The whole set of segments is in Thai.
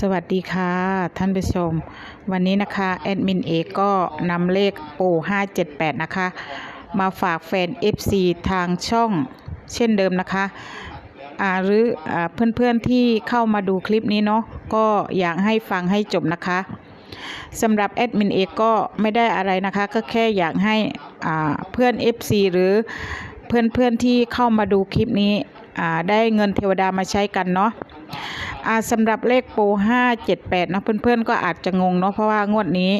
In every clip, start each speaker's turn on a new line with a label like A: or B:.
A: สวัสดีค่ะ ท่านผู้ชม วันนี้นะคะแอดมินเอกก็นำเลขปู578 นะคะ มาฝากแฟน FC ทางช่องเช่นเดิมนะคะอ่าหรืออเพื่อนๆที่เข้ามาดูคลิปนี้เนาะก็อยากให้ฟังให้จบนะคะสำหรับแอดมินเอกก็ไม่ได้อะไรนะคะ ก็แค่อยากให้เพื่อน FC หรือเพื่อนๆที่เข้ามาดูคลิปนี้ได้เงินเทวดามาใช้กันเนาะ อ่าสำหรับเลขโปร578นะเพื่อนๆก็อาจจะงงเนาะเพราะว่างวดนี้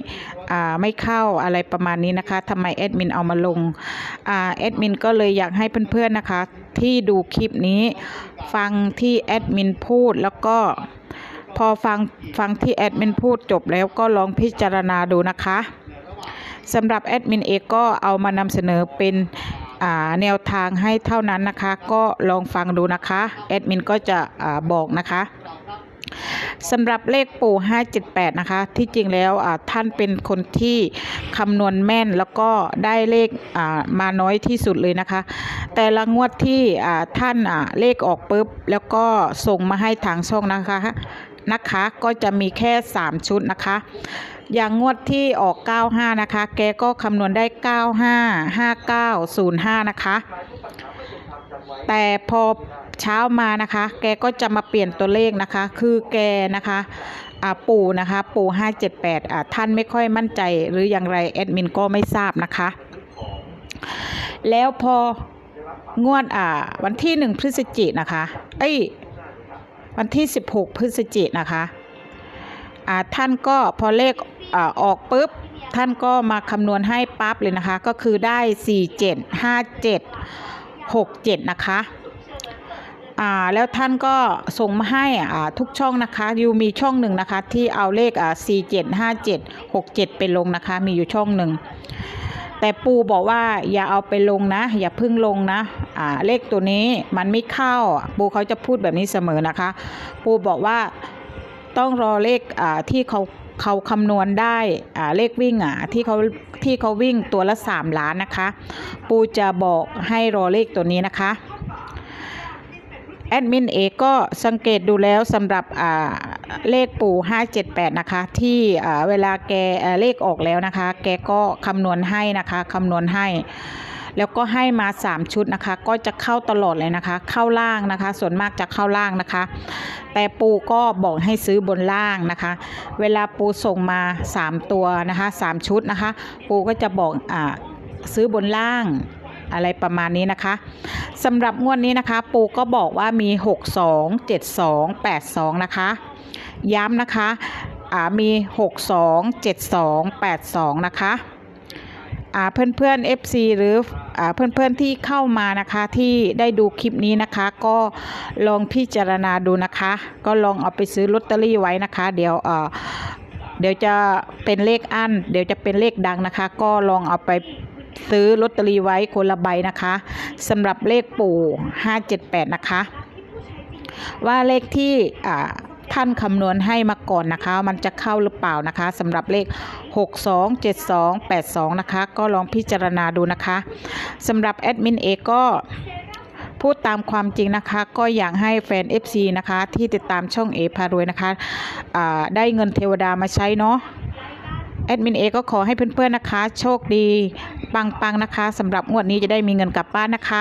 A: อ่าไม่เข้าอะไรประมาณนี้นะคะทำไมแอดมินเอามาลงอ่าแอดมินก็เลยอยากให้เพื่อนๆนะคะ ที่ดูคลิปนี้ฟังที่แอดมินพูดแล้วก็พอฟังฟังที่แอดมินพูดจบแล้วก็ลองพิจารณาดูนะคะสำหรับแอดมินเอกก็เอามานำเสนอเป็นแนวทางให้เท่านั้นนะคะ ก็ลองฟังดูนะคะ แอดมินก็จะอบอกนะคะ สำหรับเลขปู่ 578 นะคะ ที่จริงแล้วท่านเป็นคนที่คำนวณแม่นแล้วก็ได้เลขมาน้อยที่สุดเลยนะคะ แต่ละงวดที่ท่านเลขออกปุ๊บ แล้วก็ส่งมาให้ทางช่องนะคะนะคะก็จะมีแค่ 3 ชุดนะคะ อย่างงวดที่ออก 95 นะคะ แกก็คำนวณได้ 95 59 05 นะคะ แต่พอ เช้ามานะคะ แกก็จะมาเปลี่ยนตัวเลขนะคะ คือแกนะคะอาปู่นะคะ ปู่578อ่าท่านไม่ค่อยมั่นใจหรืออย่างไรแอดมินก็ไม่ทราบนะคะ แล้วพองวดอ่าวันที่หนึ่งพฤศจิกนะคะ เอ้ยวันที่ 16 พฤศจิกนะคะอ่าท่านก็พอเลขอ่าออกปุ๊บ ท่านก็มาคำนวณให้ปั๊บเลยนะคะ ก็คือได้ 47 57 67 นะคะ อ่าแล้วท่านก็ส่งมาให้อ่าทุกช่องนะคะยูมีช่องหนึ่งนะคะ ที่เอาเลขอ่า47 57 67ไปลงนะคะ มีอยู่ช่องหนึ่งแต่ปูบอกว่าอย่าเอาไปลงนะ อย่าพึ่งลงนะอ่าเลขตัวนี้มันไม่เข้าปูเขาจะพูดแบบนี้เสมอนะคะ ปูบอกว่าต้องรอเลขอ่าที่เขาเขาคำนวณได้อ่าเลขวิ่งอะที่เขาที่เขาวิ่งตัวละ 3 ล้านนะคะ ปูจะบอกให้รอเลขตัวนี้นะคะ แอดมินเอกก็สังเกตดูแล้วสำหรับเลขปู่ 578 นะคะ ที่เวลาแกเลขออกแล้วนะคะ แกก็คำนวณให้นะคะคำนวณให้แล้วก็ให้มา 3 ชุดนะคะ ก็จะเข้าตลอดเลยนะคะ เข้าล่างนะคะ ส่วนมากจะเข้าล่างนะคะ แต่ปูก็บอกให้ซื้อบนล่างนะคะ เวลาปูส่งมา 3 ตัวนะคะ 3 ชุดนะคะ ปูก็จะบอกอซื้อบนล่าง อะไรประมาณนี้นะคะสำหรับงวดนี้นะคะ ปูก็บอกว่ามี 62 72 82 นะคะ ย้ำนะคะมี 62 72 82 นะคะอ่าเพื่อนๆ FC หรืออ่าเพื่อนๆที่เข้ามานะคะที่ได้ดูคลิปนี้นะคะ ก็ลองพิจารณาดูนะคะ ก็ลองเอาไปซื้อลอตเตอรี่ไว้นะคะ เดี๋ยวเอ่อเดี๋ยวจะเป็นเลขอั้น เดี๋ยวจะเป็นเลขดังนะคะ ก็ลองเอาไป ซื้อลอตเตอรี่ไว้คนละใบนะคะสำหรับเลขปู่578 นะคะ ว่าเลขที่ท่านคำนวณให้มาก่อนนะคะ มันจะเข้าหรือเปล่านะคะสำหรับเลข 62 72 82 นะคะ ก็ลองพิจารณาดูนะคะสำหรับแอดมินเอก็พูดตามความจริงนะคะ ก็อยากให้แฟน FC นะคะ ที่ติดตามช่องเอพารวยนะคะอ่าได้เงินเทวดามาใช้เนาะ แอดมินเอก็ขอให้เพื่อนๆนะคะ โชคดี ปังๆนะคะสำหรับงวดนี้จะได้มีเงินกลับบ้านนะคะ